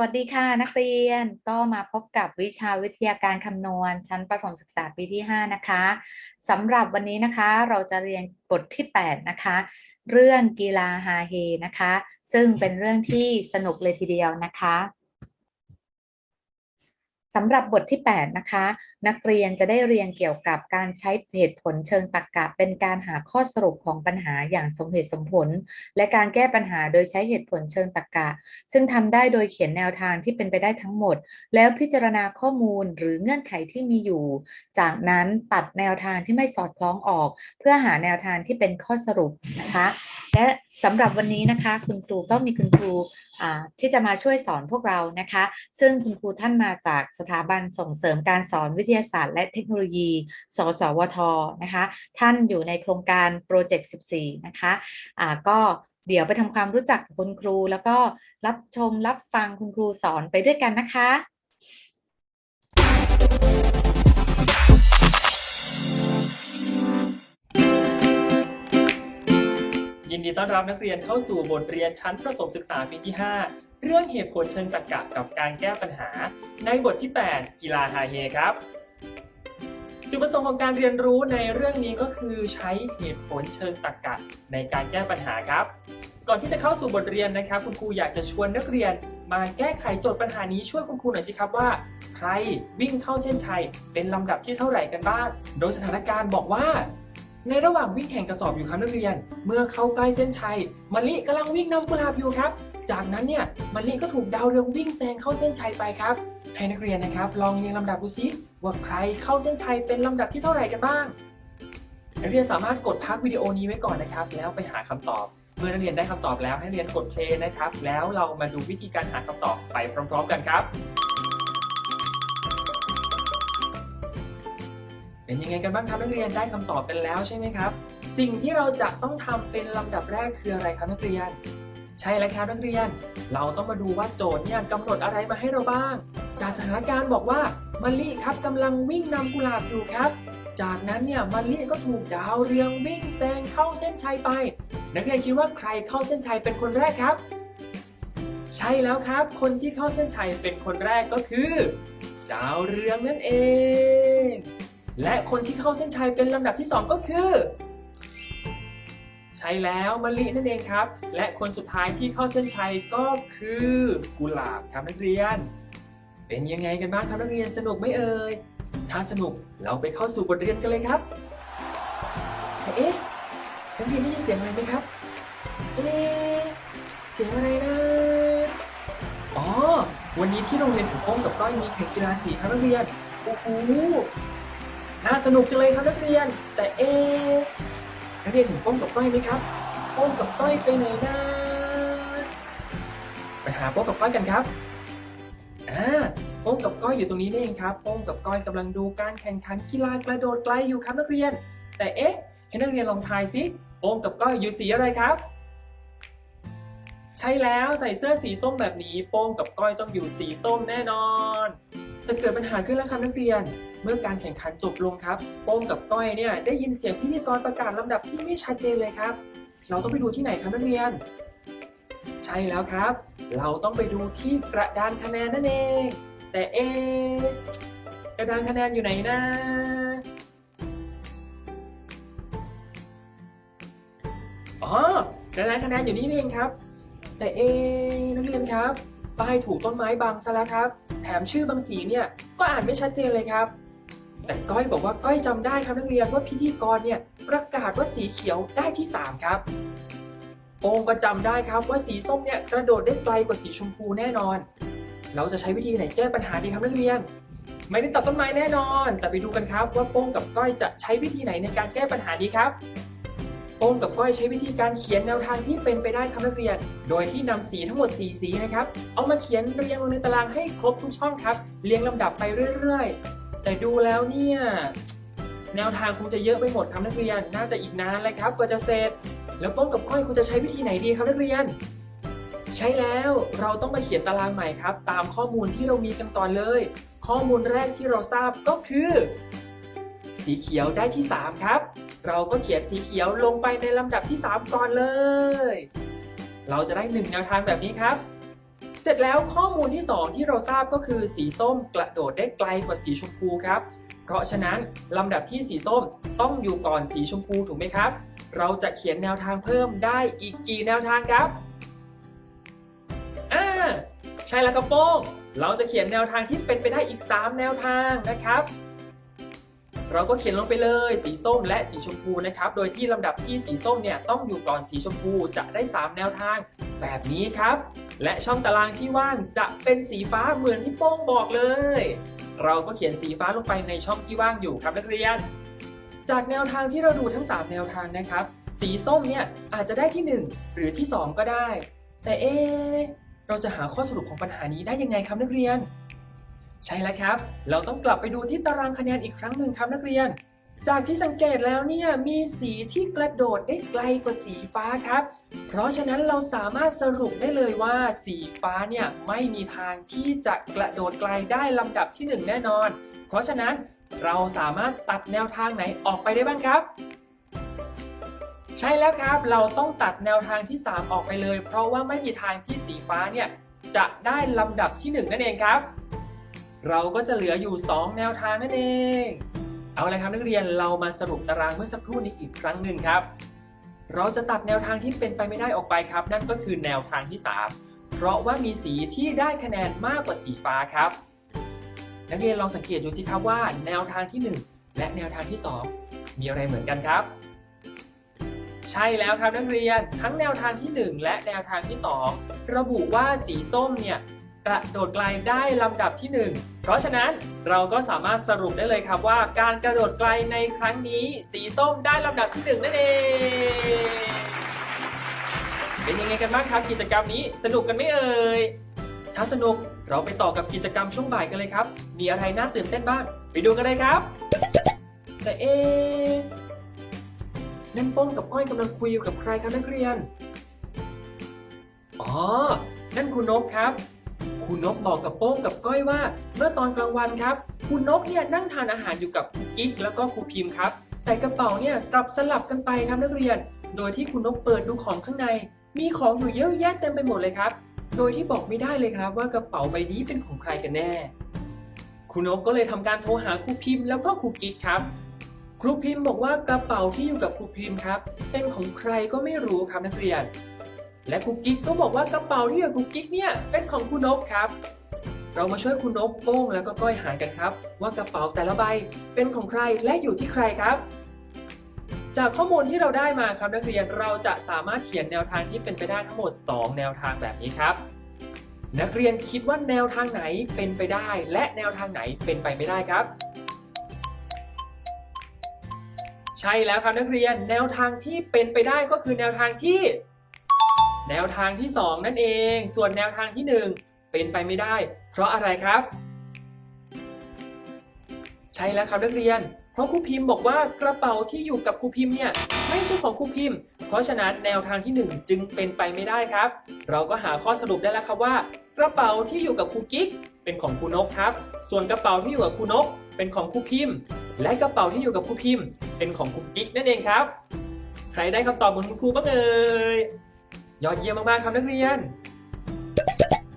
สวัสดีค่ะ นักเรียนก็มาพบกับวิชาวิทยาการคำนวณ ชั้นประถมศึกษาปีที่ 5 นะคะสำหรับวันนี้นะคะเราจะเรียนบทที่ 8 นะคะ เรื่องกีฬาฮาเฮนะคะ ซึ่งเป็นเรื่องที่สนุกเลยทีเดียวนะคะ สำหรับบทที่ 8 นะคะ นักเรียนจะได้เรียนเกี่ยวกับการใช้เหตุผลเชิงตรรกะ เป็นการหาข้อสรุปของปัญหาอย่างสมเหตุสมผล และการแก้ปัญหาโดยใช้เหตุผลเชิงตรรกะซึ่งทำได้โดยเขียนแนวทางที่เป็นไปได้ทั้งหมด แล้วพิจารณาข้อมูลหรือเงื่อนไขที่มีอยู่ จากนั้นตัดแนวทางที่ไม่สอดคล้องออก เพื่อหาแนวทางที่เป็นข้อสรุปนะคะ และสำหรับวันนี้นะคะ คุณครูก็มีคุณครูที่จะมาช่วยสอนพวกเรานะคะ ซึ่งคุณครูท่านมาจากสถาบันส่งเสริมการสอนวิทยาศาสตร์และเทคโนโลยี สสวทนะคะ ท่านอยู่ในโครงการโปรเจกต์ 14 นะคะอ่าก็เดี๋ยวไปทำความรู้จักกับคุณครู แล้วก็รับชมรับฟังคุณครูสอนไปด้วยกันนะคะ ยินดีต้อนรับนักเรียนเข้าสู่บทเรียนชั้นประถมศึกษาปีที่ 5 เรื่องเหตุผลเชิงตรรกะกับการแก้ปัญหา ในบทที่ 8 กีฬาฮาเฮครับ จุดประสงค์ของการเรียนรู้ในเรื่องนี้ก็คือใช้เหตุผลเชิงตรรกะในการแก้ปัญหาครับ ก่อนที่จะเข้าสู่บทเรียนนะครับ คุณครูอยากจะชวนนักเรียนมาแก้ไขโจทย์ปัญหานี้ช่วยคุณครูหน่อยสิครับว่า ใครวิ่งเข้าเส้นชัยเป็นลำดับที่เท่าไหร่กันบ้าง โดยสถานการณ์บอกว่า ในระหว่างวิ่งแข่งกระสอบอยู่ครับนักเรียน เมื่อเข้าใกล้เส้นชัยมะลิกำลังวิ่งนำกุหลาบอยู่ครับ จากนั้นเนี่ยมะลิก็ถูกดาวเรืองวิ่งแซงเข้าเส้นชัยไปครับ ให้นักเรียนนะครับ ลองเรียงลำดับดูซิว่าใครเข้าเส้นชัยเป็นลำดับที่เท่าไหร่กันบ้าง นักเรียนสามารถกดพักวิดีโอนี้ไว้ก่อนนะครับ แล้วไปหาคำตอบ เมื่อนักเรียนได้คำตอบแล้วให้นักเรียนกดเพลย์นะครับ แล้วเรามาดูวิธีการหาคำตอบไปพร้อม ๆ กันครับ เป็นยังไงกันบ้างครับนักเรียนได้คำตอบกันแล้วใช่ไหมครับ สิ่งที่เราจะต้องทำเป็นลำดับแรกคืออะไรครับนักเรียน ใช่แล้วครับนักเรียน เราต้องมาดูว่าโจทย์เนี่ยกำหนดอะไรมาให้เราบ้าง จากสถานการณ์บอกว่ามะลิครับกำลังวิ่งนำกุหลาบอยู่ครับจากนั้นเนี่ยมะลิก็ถูกดาวเรืองวิ่งแซงเข้าเส้นชัยไป นักเรียนคิดว่าใครเข้าเส้นชัยเป็นคนแรกครับ ใช่แล้วครับ คนที่เข้าเส้นชัยเป็นคนแรกก็คือ ดาวเรืองนั่นเอง และคนที่เข้าเส้นชัยเป็นลำดับที่ 2 ก็คือ ใช่แล้วมะลินั่นเองครับ และคนสุดท้ายที่เข้าเส้นชัยก็คือกุหลาบครับนักเรียน เป็นยังไงกันบ้างครับนักเรียนสนุกไหมเอ่ยถ้าสนุกเราไปเข้าสู่บทเรียนกันเลยครับเอ๊ะนักเรียนได้ยินเสียงอะไรไหมครับเอ๊ะเสียงอะไรนะอ๋อวันนี้ที่โรงเรียนของโป้งกับก้อยมีแข่งกีฬาสีครับนักเรียนโอ้โห่าสนุกจังเลยครับนักเรียน แต่เอ๊นักเรียนเห็นโป้งกับก้อยไหมครับโป้งกับก้อยไปไหนนะไปหาโป้งกับก้อยกันครับอ่าโป้งกับก้อยอยู่ตรงนี้นี่เองครับโป้งกับก้อยกำลังดูการแข่งขันกีฬากระโดดไกลอยู่ครับนักเรียน แต่เอ๊ะให้นักเรียนลองทายสิโป้งกับก้อยอยู่สีอะไรครับ ใช่แล้วใส่เสื้อสีส้มแบบนี้ โป้งกับก้อยต้องอยู่สีส้มแน่นอน แต่เกิดปัญหาขึ้นแล้วครับนักเรียน เมื่อการแข่งขันจบลงครับ โป้งกับก้อยเนี่ยได้ยินเสียงพิธีกรประกาศลำดับที่ไม่ชัดเจนเลยครับ เราต้องไปดูที่ไหนครับนักเรียน ใช่แล้วครับ เราต้องไปดูที่กระดานคะแนนนั่นเอง แต่เอะกระดานคะแนนอยู่ไหนนะอ๋อกระดานคะแนนอยู่นี่เองครับ แต่เอะนักเรียนครับป้ายถูกต้นไม้บังซะแล้วครับ แถมชื่อบางสีเนี่ยก็อ่านไม่ชัดเจนเลยครับ แต่ก้อยบอกว่าก้อยจำได้ครับนักเรียนว่าพิธีกรเนี่ยประกาศว่าสีเขียวได้ที่ 3 ครับโองก็จำได้ครับว่าสีส้มเนี่ยกระโดดได้ไกลกว่าสีชมพูแน่นอน เราจะใช้วิธีไหนแก้ปัญหาดีครับนักเรียนไม่ได้ตัดต้นไม้แน่นอน แต่ไปดูกันครับว่าโป้งกับก้อยจะใช้วิธีไหนในการแก้ปัญหาดีครับ โป้งกับก้อยใช้วิธีการเขียนแนวทางที่เป็นไปได้ครับนักเรียน โดยที่นำสีทั้งหมด 4 สีนะครับ เอามาเขียนเรียงลงในตารางให้ครบทุกช่องครับ เรียงลำดับไปเรื่อยๆ แต่ดูแล้วเนี่ย แนวทางคงจะเยอะไปหมดครับนักเรียน น่าจะอีกนานเลยครับกว่าจะเสร็จ แล้วโป้งกับก้อยคุณจะใช้วิธีไหนดีครับนักเรียน ใช่แล้วเราต้องมาเขียนตารางใหม่ครับ ตามข้อมูลที่เรามีกันก่อนเลย ข้อมูลแรกที่เราทราบก็คือ สีเขียวได้ที่ 3 ครับ เราก็เขียนสีเขียวลงไปในลำดับที่ 3 ก่อนเลย เราจะได้หนึ่งแนวทางแบบนี้ครับ เสร็จแล้วข้อมูลที่ 2 ที่เราทราบก็คือสีส้มกระโดดได้ไกลกว่าสีชมพูครับ เพราะฉะนั้นลำดับที่สีส้มต้องอยู่ก่อนสีชมพูถูกไหมครับ เราจะเขียนแนวทางเพิ่มได้อีกกี่แนวทางครับอ่าใช่แล้วครับโป้งเราจะเขียนแนวทางที่เป็นไปได้อีก 3 แนวทางนะครับ เราก็เขียนลงไปเลยสีส้มและสีชมพูนะครับ โดยที่ลำดับที่สีส้มเนี่ยต้องอยู่ก่อนสีชมพูจะได้ 3 แนวทางแบบนี้ครับ และช่องตารางที่ว่างจะเป็นสีฟ้าเหมือนที่โป้งบอกเลย เราก็เขียนสีฟ้าลงไปในช่องที่ว่างอยู่ครับนักเรียน จากแนวทางที่เราดูทั้ง 3 แนวทางนะครับ สีส้มเนี่ยอาจจะได้ที่ 1 หรือที่ 2 ก็ได้ แต่เอะเราจะหาข้อสรุปของปัญหานี้ได้ยังไงครับนักเรียน ใช่แล้วครับ เราต้องกลับไปดูที่ตารางคะแนนอีกครั้งหนึ่งครับนักเรียน จากที่สังเกตแล้วเนี่ยมีสีที่กระโดดได้ไกลกว่าสีฟ้าครับ เพราะฉะนั้นเราสามารถสรุปได้เลยว่าสีฟ้าเนี่ยไม่มีทางที่จะกระโดดไกลได้ลำดับที่หนึ่งแน่นอน เพราะฉะนั้นเราสามารถตัดแนวทางไหนออกไปได้บ้างครับใช่แล้วครับ เราต้องตัดแนวทางที่ 3 ออกไปเลย เพราะว่าไม่มีทางที่สีฟ้าเนี่ยจะได้ลำดับที่ 1 นั่นเองครับ เราก็จะเหลืออยู่ 2 แนวทางนั่นเอง เอาละครับนักเรียนเรามาสรุปตารางเมื่อสักครู่นี้อีกครั้งหนึ่งครับ เราจะตัดแนวทางที่เป็นไปไม่ได้ออกไปครับ นั่นก็คือแนวทางที่ 3 เพราะว่ามีสีที่ได้คะแนนมากกว่าสีฟ้าครับ นักเรียนลองสังเกตดูสิครับว่า แนวทางที่ 1 และแนวทางที่ 2 มีอะไรเหมือนกันครับ ใช่แล้วครับนักเรียนทั้งแนวทางที่ 1 และแนวทางที่ 2 ระบุว่าสีส้มเนี่ย กระโดดไกลได้ลำดับที่ 1 เพราะฉะนั้นเราก็สามารถสรุปได้เลยครับว่า การกระโดดไกลในครั้งนี้ สีส้มได้ลำดับที่ 1 นั่นเอง เป็นยังไงกันบ้างครับ กิจกรรมนี้สนุกกันไหมเอ่ยถ้าสนุกเราไปต่อกับกิจกรรมช่วงบ่ายกันเลยครับ มีอะไรน่าตื่นเต้นบ้าง ไปดูกันเลยครับ แต่เอะนั่นโป้งกับก้อยกำลังคุยอยู่กับใครครับนักเรียน อ๋อ นั่นคุณนกครับ คุณนกบอกกับโป้งกับก้อยว่า เมื่อตอนกลางวันครับคุณนกเนี่ยนั่งทานอาหารอยู่กับครูกิ๊กแล้วก็ครูพิมพ์ครับ แต่กระเป๋าเนี่ยกลับสลับกันไปครับนักเรียน โดยที่คุณนกเปิดดูของข้างใน มีของอยู่เยอะแยะเต็มไปหมดเลยครับ โดยที่บอกไม่ได้เลยครับว่ากระเป๋าใบนี้เป็นของใครกันแน่ครูนกก็เลยทำการโทรหาครูพิมพ์แล้วก็ครูกิ๊กครับครูพิมพ์บอกว่ากระเป๋าที่อยู่กับครูพิมพ์ครับ เป็นของใครก็ไม่รู้ครับนักเรียน และครูกิ๊กก็บอกว่ากระเป๋าที่อยู่ครูกิ๊กเนี่ยเป็นของครูนกครับ เรามาช่วยครูนกโป้งแล้วก็ก้อยหากันครับ ว่ากระเป๋าแต่ละใบเป็นของใครและอยู่ที่ใครครับ จากข้อมูลที่เราได้มาครับนักเรียนเราจะสามารถเขียนแนวทางที่เป็นไปได้ทั้งหมด 2 แนวทางแบบนี้ครับ นักเรียนคิดว่าแนวทางไหนเป็นไปได้ และแนวทางไหนเป็นไปไม่ได้ครับใช่แล้วครับนักเรียนแนวทางที่เป็นไปได้ก็คือแนวทางที่ แนวทางที่ 2 นั่นเอง ส่วนแนวทางที่ 1 เป็นไปไม่ได้ เพราะอะไรครับ ใช่แล้วครับนักเรียน เพราะครูพิมพ์บอกว่ากระเป๋าที่อยู่กับครูพิมพ์เนี่ยไม่ใช่ของครูพิมพ์ เพราะฉะนั้นแนวทางที่ 1 จึงเป็นไปไม่ได้ครับ เราก็หาข้อสรุปได้แล้วครับว่า กระเป๋าที่อยู่กับครูกิ๊ก เป็นของครูนกครับ ส่วนกระเป๋าที่อยู่กับครูนก เป็นของครูพิมพ์ และกระเป๋าที่อยู่กับครูพิมพ์ เป็นของครูกิ๊กนั่นเองครับ ใครได้คำตอบเหมือนคุณครูบ้างเอ่ย ยอดเยี่ยมมากๆครับนักเรียน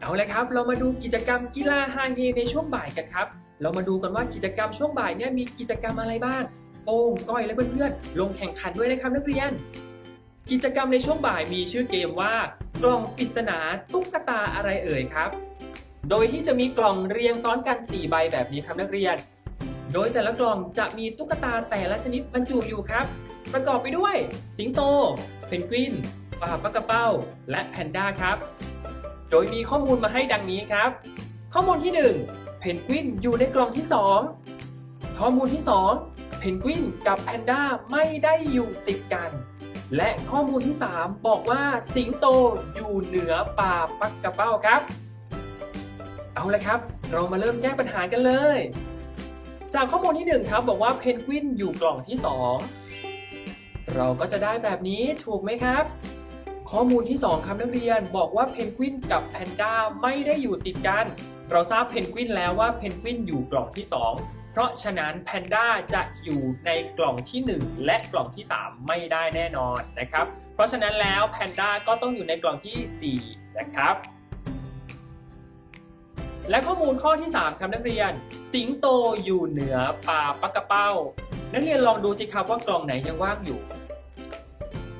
เอาเลยครับ เรามาดูกิจกรรมกีฬาฮาเฮในช่วงบ่ายกันครับ เรามาดูกันว่ากิจกรรมช่วงบ่ายเนี่ยมีกิจกรรมอะไรบ้างโป้งก้อยและเพื่อนๆลงแข่งขันด้วยนะครับนักเรียน กิจกรรมในช่วงบ่ายมีชื่อเกมว่ากล่องปริศนาตุ๊กตาอะไรเอ่ยครับ โดยที่จะมีกล่องเรียงซ้อนกัน 4 ใบแบบนี้ครับนักเรียน โดยแต่ละกล่องจะมีตุ๊กตาแต่ละชนิดบรรจุอยู่ครับ ประกอบไปด้วย สิงโต เพนกวิน ปลาปักกระเป้า และแพนด้าครับ โดยมีข้อมูลมาให้ดังนี้ครับ ข้อมูลที่ 1 เพนกวินอยู่ในกล่องที่ 2 ข้อมูลที่ 2 เพนกวินกับแพนด้าไม่ได้อยู่ติดกัน และข้อมูลที่ 3 บอกว่าสิงโตอยู่เหนือป่าปักกระเป้าครับ เอาละครับ เรามาเริ่มแก้ปัญหากันเลย จากข้อมูลที่ 1 ครับ บอกว่าเพนกวินอยู่กล่องที่ 2 เราก็จะได้แบบนี้ถูกไหมครับ ข้อมูลที่ 2ครับนักเรียนบอกว่าเพนกวินกับแพนด้าไม่ได้อยู่ติดกัน เราทราบเพนกวินแล้วว่าเพนกวินอยู่กล่องที่ 2 เพราะฉะนั้นแพนด้าจะอยู่ในกล่องที่ 1 และกล่องที่ 3 ไม่ได้แน่นอนนะครับ เพราะฉะนั้นแล้วแพนด้าก็ต้องอยู่ในกล่องทีสี่4 นะครับและข้อมูลข้อที่ 3ครับนักเรียน สิงโตอยู่เหนือป่าปักกระเป้า นักเรียนลองดูสิครับว่ากล่องไหนยังว่างอยู่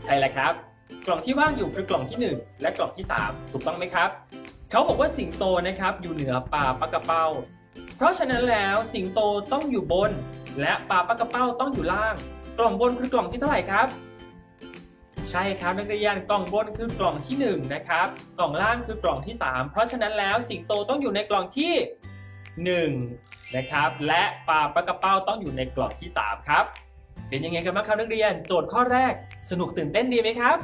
ใช่แล้วครับ กล่องที่ว่างอยู่คือกล่องที่ 1 และกล่องที่ 3 ถูกต้องไหมครับ เขาบอกว่าสิงโตนะครับอยู่เหนือป่าปักกระเป้า เพราะฉะนั้นแล้วสิงโตต้องอยู่บน และป่าปักกระเป้าต้องอยู่ล่าง กล่องบนคือกล่องที่เท่าไหร่ครับใช่ครับนักเรียนกล่องบนคือกล่องที่ 1 นะครับ กล่องล่างคือกล่องที่ 3 เพราะฉะนั้นแล้วสิงโตต้องอยู่ในกล่องที่ 1 นะครับ และปลาปลากระเป้าต้องอยู่ในกล่องที่ 3 ครับ เป็นยังไงกันบ้างครับนักเรียน โจทย์ข้อแรก สนุกตื่นเต้นดีไหมครับ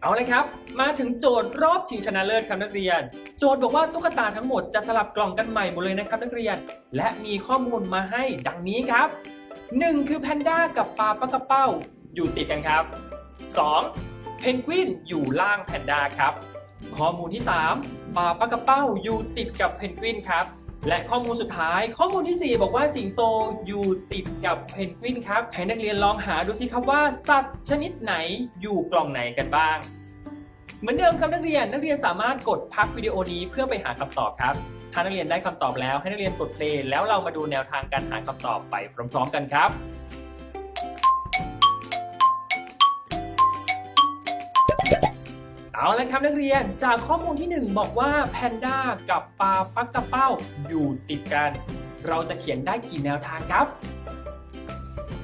เอาเลยครับ มาถึงโจทย์รอบชิงชนะเลิศครับนักเรียน โจทย์บอกว่าตุ๊กตาทั้งหมดจะสลับกล่องกันใหม่หมดเลยนะครับนักเรียน และมีข้อมูลมาให้ดังนี้ครับ 1 คือแพนด้ากับปลาปลากระเป้า อยู่ติดกันครับ 2. เพนกวินอยู่ล่างแพนด้าครับ ข้อมูลที่ 3 ปลาปลากระเป้าอยู่ติดกับเพนกวินครับ และข้อมูลสุดท้าย ข้อมูลที่ 4 บอกว่าสิงโตอยู่ติดกับเพนกวินครับให้นักเรียนลองหาดูสิครับว่าสัตว์ชนิดไหนอยู่กล่องไหนกันบ้าง เหมือนเดิมครับนักเรียนนักเรียนสามารถกดพักวิดีโอนี้เพื่อไปหาคำตอบครับ ถ้านักเรียนได้คำตอบแล้วให้นักเรียนกดเพลย์แล้วเรามาดูแนวทางการหาคำตอบไปพร้อม ๆ กันครับ เอาละครับนักเรียนจากข้อมูลที่ 1 บอกว่าแพนด้ากับปลาปักกระเป้าอยู่ติดกัน เราจะเขียนได้กี่แนวทางครับ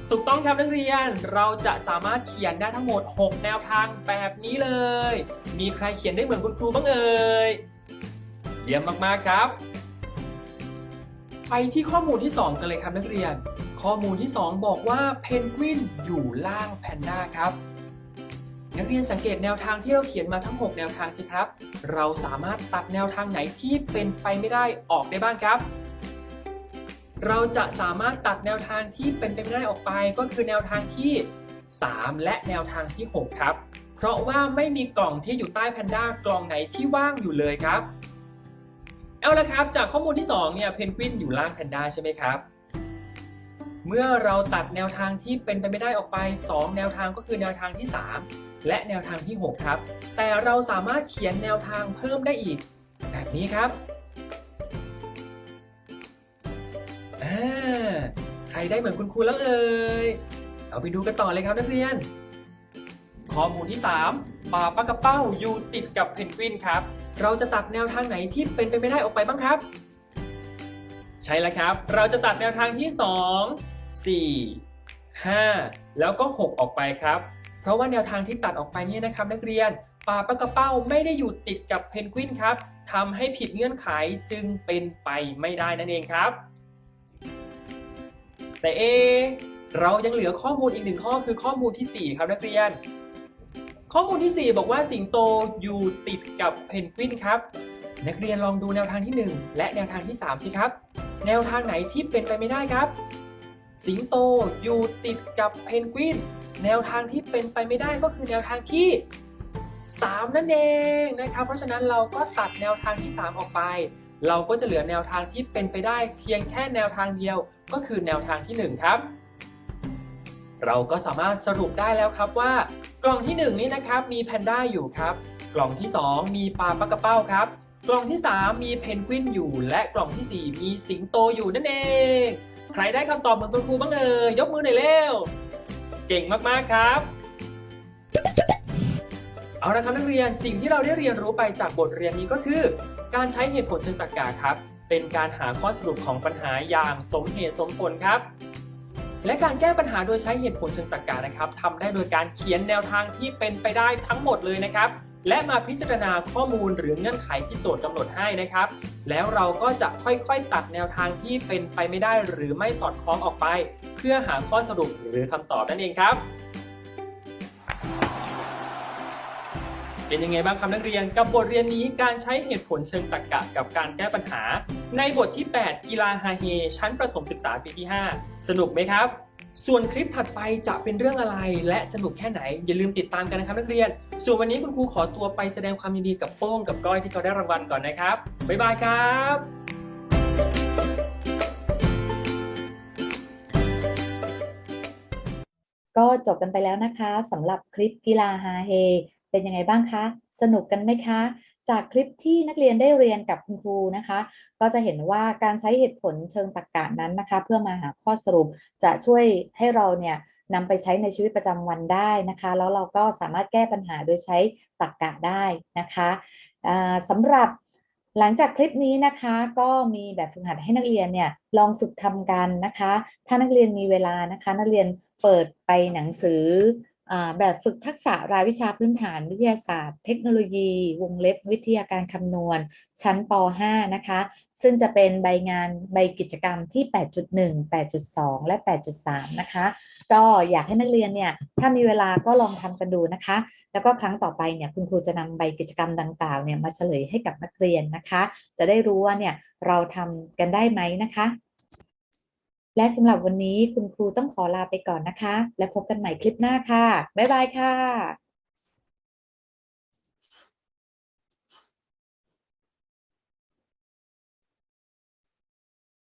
ถูกต้องครับนักเรียนเราจะสามารถเขียนได้ทั้งหมด 6 แนวทางแบบนี้เลย มีใครเขียนได้เหมือนคุณครูบ้างเอ่ยเยี่ยมมากๆครับ ไปที่ข้อมูลที่ 2 กันเลยครับนักเรียน ข้อมูลที่ 2 บอกว่าเพนกวินอยู่ล่างแพนด้าครับ นักเรียนสังเกตแนวทางที่เราเขียนมาทั้ง 6 แนวทางสิครับ เราสามารถตัดแนวทางไหนที่เป็นไปไม่ได้ออกได้บ้างครับ เราจะสามารถตัดแนวทางที่เป็นไปไม่ได้ออกไป ก็คือแนวทางที่ 3 และแนวทางที่ 6 ครับ เพราะว่าไม่มีกล่องที่อยู่ใต้แพนด้ากล่องไหนที่ว่างอยู่เลยครับ เอาละครับ จากข้อมูลที่2เนี่ยเพนกวินอยู่ล่างแพนด้าใช่ไหมครับ เมื่อเราตัดแนวทางที่เป็นไปไม่ได้ออกไป 2 แนวทางก็คือแนวทางที่ 3 และแนวทางที่ 6 ครับ แต่เราสามารถเขียนแนวทางเพิ่มได้อีก แบบนี้ครับใครได้เหมือนคุณครูแล้วเอ่ยเราไปดูกันต่อเลยครับนักเรียน ข้อมูลที่ 3ปลาปลากระเป้าอยู่ติดกับเพนกวินครับ เราจะตัดแนวทางไหนที่เป็นไปไม่ได้ออกไปบ้างครับ ใช่แล้วครับ เราจะตัดแนวทางที่ 2 4 5 แล้วก็ 6 ออกไปครับ เพราะว่าแนวทางที่ตัดออกไปเนี่ยนะครับ นักเรียนปลาปลากระเป้าไม่ได้อยู่ติดกับเพนกวินครับทำให้ผิดเงื่อนไขจึงเป็นไปไม่ได้นั่นเองครับ แต่เอ เรายังเหลือข้อมูลอีกหนึ่งข้อคือข้อมูลที่ 4 ครับนักเรียน ข้อมูลที่ 4 บอกว่าสิงโตอยู่ติดกับเพนกวินครับ นักเรียนลองดูแนวทางที่ 1 และแนวทางที่ 3 สิครับ แนวทางไหนที่เป็นไปไม่ได้ครับ สิงโตอยู่ติดกับเพนกวิน แนวทางที่เป็นไปไม่ได้ก็คือแนวทางที่ 3 นั่นเองนะครับ เพราะฉะนั้นเราก็ตัดแนวทางที่ 3 ออกไป เราก็จะเหลือแนวทางที่เป็นไปได้เพียงแค่แนวทางเดียวก็คือแนวทางที่ 1 ครับ เราก็สามารถสรุปได้แล้วครับว่ากล่องที่ 1 นี้นะครับมีแพนด้าอยู่ครับ กล่องที่ 2 มีปลาปักกระเป้าครับ กล่องที่ 3 มีเพนกวินอยู่ และกล่องทีสี่4 มีสิงโตอยู่นั่นเอง ใครได้คำตอบเหมือนคุณครูบ้างเอ่ยยกมือหน่อยเร็ว เก่งมากๆครับ เอาละครับนักเรียนสิ่งที่เราได้เรียนรู้ไปจากบทเรียนนี้ก็คือ การใช้เหตุผลเชิงตรรกะครับ เป็นการหาข้อสรุปของปัญหาอย่างสมเหตุสมผลครับ และการแก้ปัญหาโดยใช้เหตุผลเชิงตรรกะนะครับทำได้โดยการเขียนแนวทางที่เป็นไปได้ทั้งหมดเลยนะครับ และมาพิจารณาข้อมูลหรือเงื่อนไขที่โจทย์กำหนดให้นะครับ แล้วเราก็จะค่อยๆ ตัดแนวทางที่เป็นไปไม่ได้หรือไม่สอดคล้องออกไป เพื่อหาข้อสรุปหรือคำตอบนั่นเองครับ เป็นยังไงบ้างครับนักเรียนกับบทเรียนนี้การใช้เหตุผลเชิงตรรกะกับการแก้ปัญหา ในบทที่ 8 กีฬาฮาเฮชั้นประถมศึกษาปีที่ 5 สนุกไหมครับ ส่วนคลิปถัดไปจะเป็นเรื่องอะไรและสนุกแค่ไหน อย่าลืมติดตามกันนะครับนักเรียน ส่วนวันนี้คุณครูขอตัวไปแสดงความยินดีกับโป้งกับก้อยที่เขาได้รางวัลก่อนนะครับ บ๊ายบายครับก็จบกันไปแล้วนะคะสำหรับคลิปกีฬาฮาเฮ เป็นยังไงบ้างคะ สนุกกันไหมคะ จากคลิปที่นักเรียนได้เรียนกับคุณครูนะคะ ก็จะเห็นว่าการใช้เหตุผลเชิงตรรกะนั้นนะคะ เพื่อมาหาข้อสรุปจะช่วยให้เราเนี่ยนำไปใช้ในชีวิตประจำวันได้นะคะ แล้วเราก็สามารถแก้ปัญหาโดยใช้ตรรกะได้นะคะอ่าสำหรับหลังจากคลิปนี้นะคะก็มีแบบฝึกหัดให้นักเรียนเนี่ยลองฝึกทำกันนะคะ ถ้านักเรียนมีเวลานะคะ นักเรียนเปิดไปหนังสือ แบบฝึกทักษะรายวิชาพื้นฐานวิทยาศาสตร์ เทคโนโลยี วงเล็บวิทยาการคำนวณ ชั้นป .5 นะคะ ซึ่งจะเป็นใบงานใบกิจกรรมที่ 8.1 8.2 และ 8.3 นะคะ ก็อยากให้นักเรียนเนี่ย ถ้ามีเวลาก็ลองทำกันดูนะคะ แล้วก็ครั้งต่อไปเนี่ยคุณครูจะนำใบกิจกรรมดังกล่าวเนี่ยมาเฉลยให้กับนักเรียนนะคะ จะได้รู้ว่าเนี่ยเราทำกันได้ไหมนะคะ และสำหรับวันนี้คุณครูต้องขอลาไปก่อนนะคะ และพบกันใหม่คลิปหน้าค่ะ บ๊ายบายค่ะ